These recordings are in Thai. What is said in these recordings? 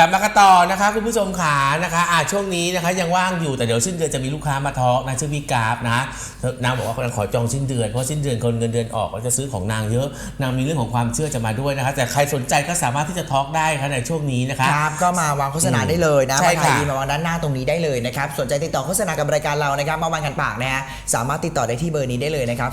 ลับมากันต่อนะคะคุณผู้ชมขานะคะอ่าช่วงนี้นะคะยังว่างอยู่แต่เดี๋ยวสิ้นเดือนจะมีลูกค้ามาทอล์กนะชื่อพี่กราฟนะนางบอกว่ากำลังขอจองสิ้นเดือนเพราะสิ้นเดือนคนเงินเดือนออกก็จะซื้อของนางเยอะนางมีเรื่องของความเชื่อจะมาด้วยนะคะแต่ใครสนใจก็สามารถที่จะทอล์กได้ค่ะในช่วงนี้นะคะครับก็มาวางโฆษณาได้เลยนะใช่มาถ่ายค่ะดีมาวางด้านหน้าตรงนี้ได้เลยนะครับสนใจติดต่อโฆษณากับรายการเรานะครับมาวางกันปากนะฮะสามารถติดต่อได้ที่เบอร์นี้ได้เลยนะครับ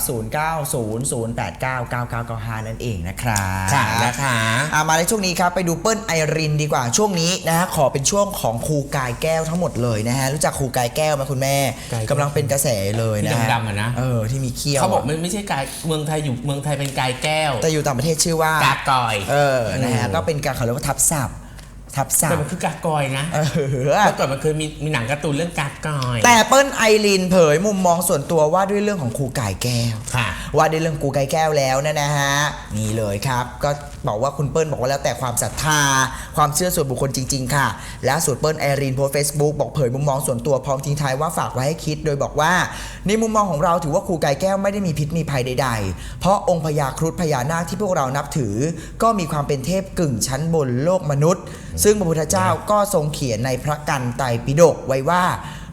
0900899995นั่นเองนะครับค่ะนะคะอะมาในช่วงนี้ครับไปดูเปิ้ลไอรินดีกว่าช่วงนี้นะฮะขอเป็นช่วงของครูกายแก้วทั้งหมดเลยนะฮะรู้จักครูกายแก้วไหมคุณแม่กายแก้ว กำลังเป็นกระแสเลยนะฮะที่ดำๆอะนะ เออที่มีเขี้ยวเขาบอกไม่ไม่ใช่กายเมืองไทยอยู่เมืองไทยเป็นกายแก้วแต่อยู่ต่างประเทศชื่อว่ากากอย เออนะฮะอืมก็เป็นการเขาเรียกว่าทับศัพท์ ทับศัแต่พมันท์คือกากอยนะเออ เมื่อก่อนมันเคยมีมีหนังการ์ตูนเรื่องกากอยแต่เปิ้ลไอรินเผยมุมมองส่วนตัวว่าด้วยเรื่องของครูกายแก้ว ค่ะ ว่าด้วยเรื่องครูกายแก้วแล้วเนยนะฮะนี่เลยครับ ก็บอกว่าคุณเปิ้ลบอกว่าแล้วแต่ความศรัทธา ความเชื่อส่วนบุคคลจริง ๆ ค่ะ และส่วนเปิ้ลไอรินโพสเฟซบุ๊กบอกเผยมุมมองส่วนตัวพร้อมทิ้งท้ายว่าฝากไว้ให้คิด โดยบอกว่า ในมุมมองของเราถือว่าครูกายแก้วไม่ได้มีพิษมีภัยใด ๆ เพราะองค์พญาครุฑพญานาคที่พวกเรานับถือ ก็มีความเป็นเทพกึ่งชั้นบนโลกมนุษย์ ซึ่งพระพุทธเจ้าก็ทรงเขียนในพระกันไตรปิฎกไว้ว่า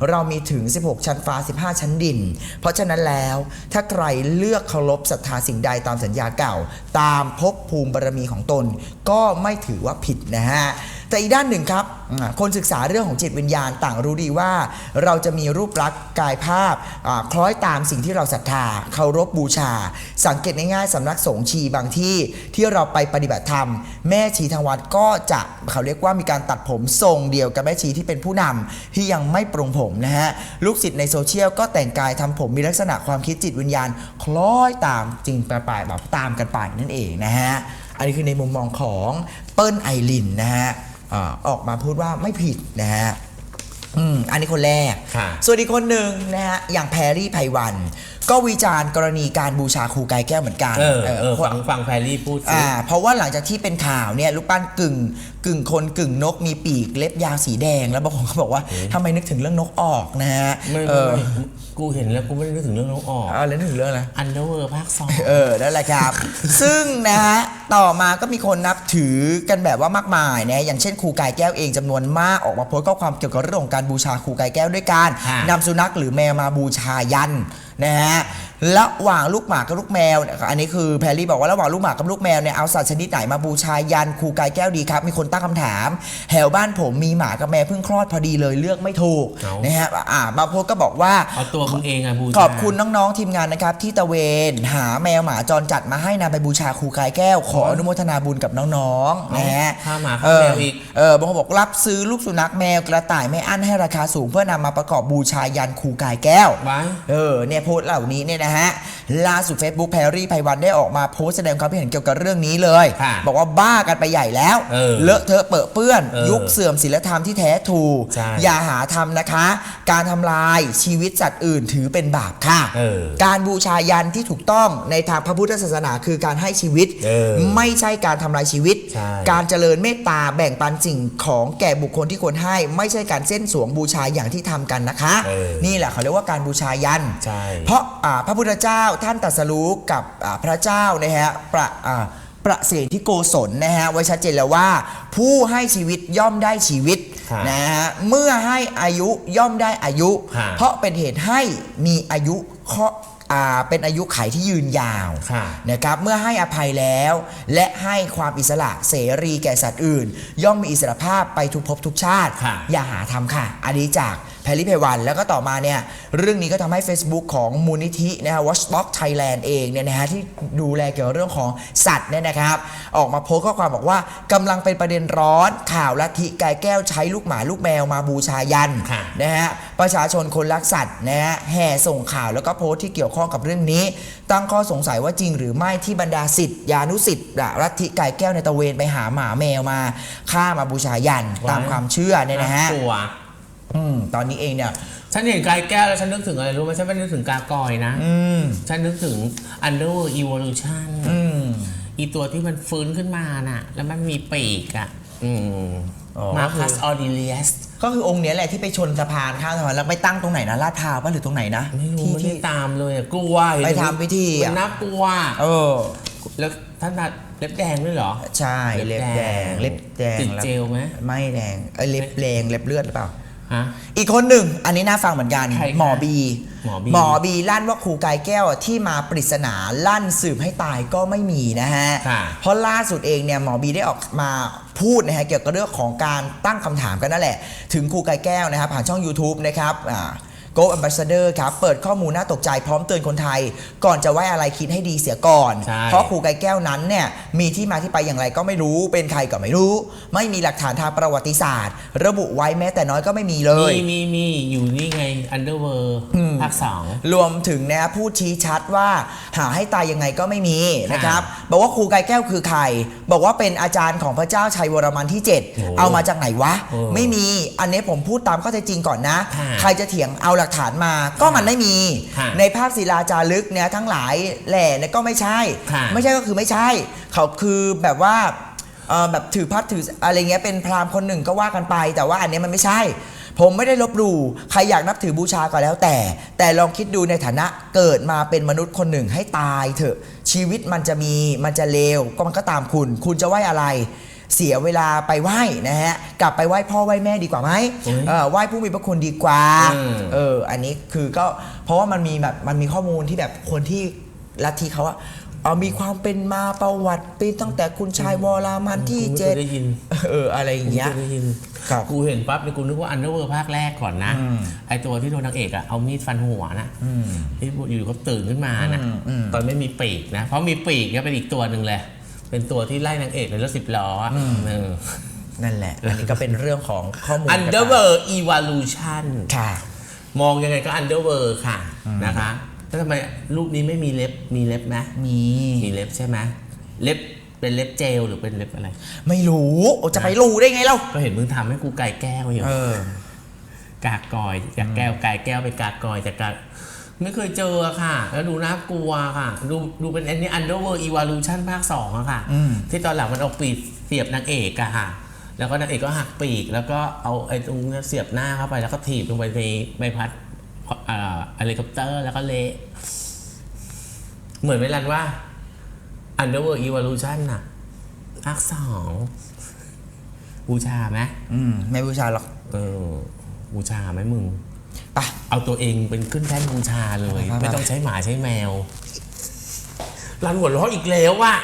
เรามีถึง 16 ชั้นฟ้า 15 ชั้นดิน เพราะฉะนั้นแล้วถ้าใครเลือกเคารพศรัทธาสิ่งใดตามสัญญาเก่า ตามภพภูมิบารมีของตน ก็ไม่ถือว่าผิดนะฮะ แต่อีกด้านหนึ่งครับคนศึกษาเรื่องของจิตวิญญาณต่างรู้ดีว่า เราจะมีรูปลักษณ์กายภาพคล้อยตามสิ่งที่เราศรัทธาเคารพบูชา สังเกตง่ายๆสำนักสงฆ์ชีบางที่ที่เราไปปฏิบัติธรรม แม่ชีทางวัดก็จะเขาเรียกว่ามีการตัดผมทรงเดียวกับแม่ชีที่เป็นผู้นำที่ยังไม่ปรงผมนะฮะลูกศิษย์ในโซเชียลก็แต่งกายทำผมมีลักษณะความคิดจิตวิญญาณ คล้อยตามจริงไปไปแบบตามกันไปนั่นเองนะฮะอันนี้คือในมุมมองของเปิ้ลไอรินนะฮะ อ่าออกมาพูดว่าไม่ผิดนะฮะอืมอันนี้คนแรกค่ะส่วนอีกคนหนึ่งนะฮะอย่างแพรรี่ไพวัน ก็วิจารณ์กรณีการบูชาครูกายแก้วเหมือนกันเออเออเพราะฟังฟังแพรรี่พูดสิอ่าเพราะว่าหลังจากที่เป็นข่าวเนี่ยรูปปั้นกึ่งกึ่งคนกึ่งนกมีปีกเล็บยาวสีแดง แล้วบางคนก็บอกว่าทำไมนึกถึงเรื่องนกออกนะฮะไม่เอไม่อไม่กูเห็นแล้วกูไม่ได้นึกถึงเรื่องน้องออกเอาแล้วนึกถึงเรื่องอะไรอันเดอร์เวิร์ภาคสองเออนั่นแหละครับ ซึ่งนะฮะต่อมาก็มีคนนับถือกันแบบว่ามากมายนะอย่างเช่นครูกายแก้วเองจำนวนมากออกมาโพสต์ข้อความเกี่ยวกับเรื่องของการบูชาครูกายแก้วด้วยการค่ะนำสุนัขหรือแมวมาบูชายันนะฮะ ระหว่างลูกหมากับลูกแมวเนี่ยอันนี้คือแพรรี่บอกว่าระหว่างลูกหมากับลูกแมวเนี่ยเอาสัตว์ชนิดไหนมาบูชายันครูกายแก้วดีครับ มีคนตั้งคำถามแถวบ้านผมมีหมากับแมวเพิ่งคลอดพอดีเลยเลือกไม่ถูกเอานะฮะอ่าบางโพสต์ก็บอกว่า เอาตัวมึงเองอะบูชา ขอบคุณน้อง ๆ ทีมงานนะครับ ที่ตะเวนหาแมวหมาจรจัดมาให้นำไปบูชาครูกายแก้ว ขออนุโมทนาบุญกับน้องๆนะฮะข้าหมาเอข้าอแมวอีก เออบางคนบอกรับซื้อลูกสุนัขแมวกระต่ายไม่อั้นให้ราคาสูง เพื่อนำมาประกอบบูชายันครูกายแก้ว ไว้ เออเนี่ยโพสต์เหล่านี้เนี่ยนะฮะล่าสุด Facebook แพรรี่ไพวันได้ออกมาโพสต์แสดงความคิดเห็นเกี่ยวกับเรื่องนี้เลย ค่ะบอกว่าบ้ากันไปใหญ่แล้วเออเลอะเทอะเปื้อะเปื้อน เออยุคเสื่อมศีลธรรมที่แท้ทรูใช่อย่าหาทำนะคะ การทำลายชีวิตสัตว์อื่นถือเป็นบาปค่ะ เออการบูชายันที่ถูกต้องในทางพระพุทธศาสนาคือการให้ชีวิต เออไม่ใช่การทำลายชีวิต ใช่ การเจริญเมตตาแบ่งปันสิ่งของแก่บุคคลที่ควรให้ ไม่ใช่การเส้นสวงบูชาอย่างที่ทำกันนะคะ เออนี่แหละเขาเรียกว่าการบูชายัน ใช่ เพราะอ่าพระพุทธเจ้าท่านตรัสรู้กับอ่าพระเจ้านะฮะประอ่าประเสริฐที่โกศลนะฮะไว้ชัดเจนแล้วว่า ผู้ให้ชีวิตย่อมได้ชีวิตครับนะฮะเมื่อให้อายุย่อมได้อายุครับเพราะเป็นเหตุให้มีอายุข้ออ่าเป็นอายุไขที่ยืนยาวค่ะนะครับเมื่อให้อภัยแล้ว และให้ความอิสระเสรีแก่สัตว์อื่น ย่อมมีอิสรภาพไปทุกภพทุกชาติค่ะอย่าหาทำค่ะ อันนี้จาก แพรรี่เพวันแล้วก็ต่อมาเนี่ยเรื่องนี้ก็ทำให้ Facebook ของมูลนิธินะฮะ Watchdog Thailand เองเนี่ยนะฮะที่ดูแลเกี่ยวกับเรื่องของสัตว์เนี่ยนะครับ ออกมาโพสต์ข้อความบอกว่ากำลังเป็นประเด็นร้อนข่าวลัทธิกายแก้วใช้ลูกหมาลูกแมวมาบูชายันค่ะ นะฮะประชาชนคนรักสัตว์นะฮะแห่ส่งข่าวแล้วก็โพสต์ที่เกี่ยวข้องกับเรื่องนี้ ตั้งข้อสงสัยว่าจริงหรือไม่ที่บรรดาสิทธิยานุสิทธิ์ลัทธิไก่แก้วในตะเวนไปหาหมาแมวมาฆ่ามาบูชายันว้ายตามความเชื่อเนี่ยนะฮะตัว อืมตอนนี้เองเนี่ย ฉันเห็นกายแก้วแล้วฉันนึกถึงอะไรรู้ไหมฉันไม่นึกถึงกากอยนะ อืมฉันนึกถึง Underworld Evolution อืมอีตัวที่มันฟื้นขึ้นมาน่ะ แล้วมันมีปีกอะอืมอ๋อมาคัสออดิเลียสก็คือองค์เนี้ยแหละที่ไปชนสะพานข้ามสะพานแล้วไปตั้งตรงไหนนะลาดพร้าวป่ะหรือตรงไหนนะไม่รู้ที่ไม่ที่ได้ตามเลยอะกลัวเห็นไปทำพิธีอะมันน่ากลัว เออ แล้วท่านตัดเล็บแดงด้วยเหรอ ใช่เล็บแดงเล็บแดงติดแล้วเจลไหม ไม่แดงเอ้ยเล็บแดงเล็บเลือดหรือเปล่า ฮะ อีกคนหนึ่ง อันนี้น่าฟังเหมือนกัน ใครคะหมอบีหมอบีหมอบีลั่นว่าครูกายแก้วที่มาปริศนาลั่นสืบให้ตายก็ไม่มีนะฮะ ค่ะเพราะล่าสุดเองเนี่ยหมอบีได้ออกมาพูดนะฮะเกี่ยวกับเรื่องของการตั้งคำถามกันนั่นแหละ ถึงครูกายแก้วนะครับผ่านช่อง YouTube นะครับอ่า Go Ambassador ครับ เปิดข้อมูลน่าตกใจพร้อมเตือนคนไทย ก่อนจะไว้อะไรคิดให้ดีเสียก่อน ใช่ เพราะครูกายแก้วนั้นเนี่ยมีที่มาที่ไปอย่างไรก็ไม่รู้เป็นใครก็ไม่รู้ ไม่มีหลักฐานทางประวัติศาสตร์ ระบุไว้แม้แต่น้อยก็ไม่มีเลย มีมีมีอยู่นี่ไง Underworld ภาคสอง รวมถึงนะพูดชี้ชัดว่าหาให้ตายยังไงก็ไม่มีนะครับ บอกว่าครูกายแก้วคือใคร บอกว่าเป็นอาจารย์ของพระเจ้าชัยวรมันที่โอ้7เอามาจากไหนวะ โอ้ไม่มีอันนี้ผมพูดตามข้อเท็จจริงก่อนนะ ค่ะ ใครจะเถียงเอาหลักฐานมา ก็มันไม่มี ค่ะในภาพศิลาจารึกเนี่ยทั้งหลายแหล่เนี่ยก็ไม่ใช่ ค่ะ ไม่ใช่ก็คือไม่ใช่ เขาคือแบบว่าเอ่อแบบถือพัดถืออะไรเงี้ยเป็นพราหมณ์คนหนึ่งก็ว่ากันไป แต่ว่าอันเนี้ยมันไม่ใช่ ผมไม่ได้ลบหลู่ใครอยากนับถือบูชาก็แล้วแต่ แต่ลองคิดดูในฐานะเกิดมาเป็นมนุษย์คนหนึ่งให้ตายเถอะชีวิตมันจะมีมันจะเลวก็มันก็ตามคุณ คุณจะไหว้อะไร เสียเวลาไปไหว้นะฮะกลับไปไหว้พ่อไหว้แม่ดีกว่าไหมโอ้ยเออไหว้ผู้มีพระคุณดีกว่าอืมเอออันนี้คือก็เพราะว่ามันมีแบบมันมีข้อมูลที่แบบคนที่ลัทธิเขาอะเอามีความเป็นมาประวัติปีตั้งแต่คุณชายวรามันที่กูไม่เจ็เคดยได้ยินเอออะไรอย่างเงี้ยกูไม่คได้ยินครับกูเห็นปั๊บเนี่ยกูนึกว่า Underworld ภาคแรกก่อนนะอืมไอตัวที่โดนนางเอกอะเอามีดฟันหัวนะอืมที่อยู่ๆก็ตื่นขึ้นมานะอืมอืมตอนไม่มีปีกนะ เพราะมีปีกเนี่ยเป็นอีกตัวหนึ่งเลย เป็นตัวที่ไล่นางเอกในรถสิบล้ออะเออ นั่นแหละ อันนี้ก็เป็นเรื่องของข้อมูล Underworld Evolution ค่ะ มองยังไงก็ Underworld ค่ะนะคะแล้วทำไมรูปนี้ไม่มีเล็บมีเล็บไหมมี มีเล็บใช่ไหมเล็บเป็นเล็บเจลหรือเป็นเล็บอะไร ไม่รู้โอ้จะไปรู้ได้ไงเล่า ก็เห็นมึงทำให้กูไก่แก้วอยู่เออ กากกอยจากแก้วไก่แก้วไปกากกอยจากกาก ไม่เคยเจอค่ะ แล้วดูน่ากลัวค่ะ ดูดูเป็นอันนี้ Underworld Evolution ภาคสองอะค่ะอืมที่ตอนหลังมันเอาปีกเสียบนางเอกอะค่ะ แล้วก็นางเอกก็หักปีก แล้วก็เอาไอ้ตรงเนี้ยเสียบหน้าเข้าไป แล้วก็ถีบลงไปในใบพัดอ่าเฮลิคอปเตอร์แล้วก็เละเหมือนเวลาว่า Underworld Evolution น่ะภาคสองบูชาไหมอืม ไม่บูชาหรอก เออบูชาไหมมึง ไปะเอาตัวเองเป็นขึ้นแท่นบูชาเลยครับไม่ต้องใช้หมาใช้แมวรันหัวเราะอีกแล้วว่ะ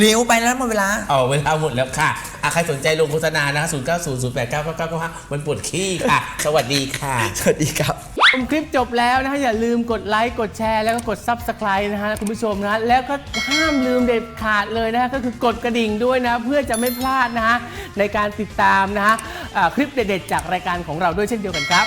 เร็วๆไปแล้วหมดเวลา เอาเวลาหมดแล้วค่ะอะใครสนใจลงโฆษณานะคะ0 9 0 0 8 9 9 9 9มันปวดขี้ค่ะ สวัสดีค่ะ สวัสดีครับ ชมคลิปจบแล้วนะฮะอย่าลืมกดไลค์กดแชร์แล้วก็กด Subscribe นะฮะคุณผู้ชมนะฮะแล้วก็ห้ามลืมเด็ดขาดเลยนะฮะก็คือกดกระดิ่งด้วยนะ เพื่อจะไม่พลาดนะฮะในการติดตามนะฮะอ่าคลิปเด็ดๆจากรายการของเราด้วยเช่นเดียวกันครับ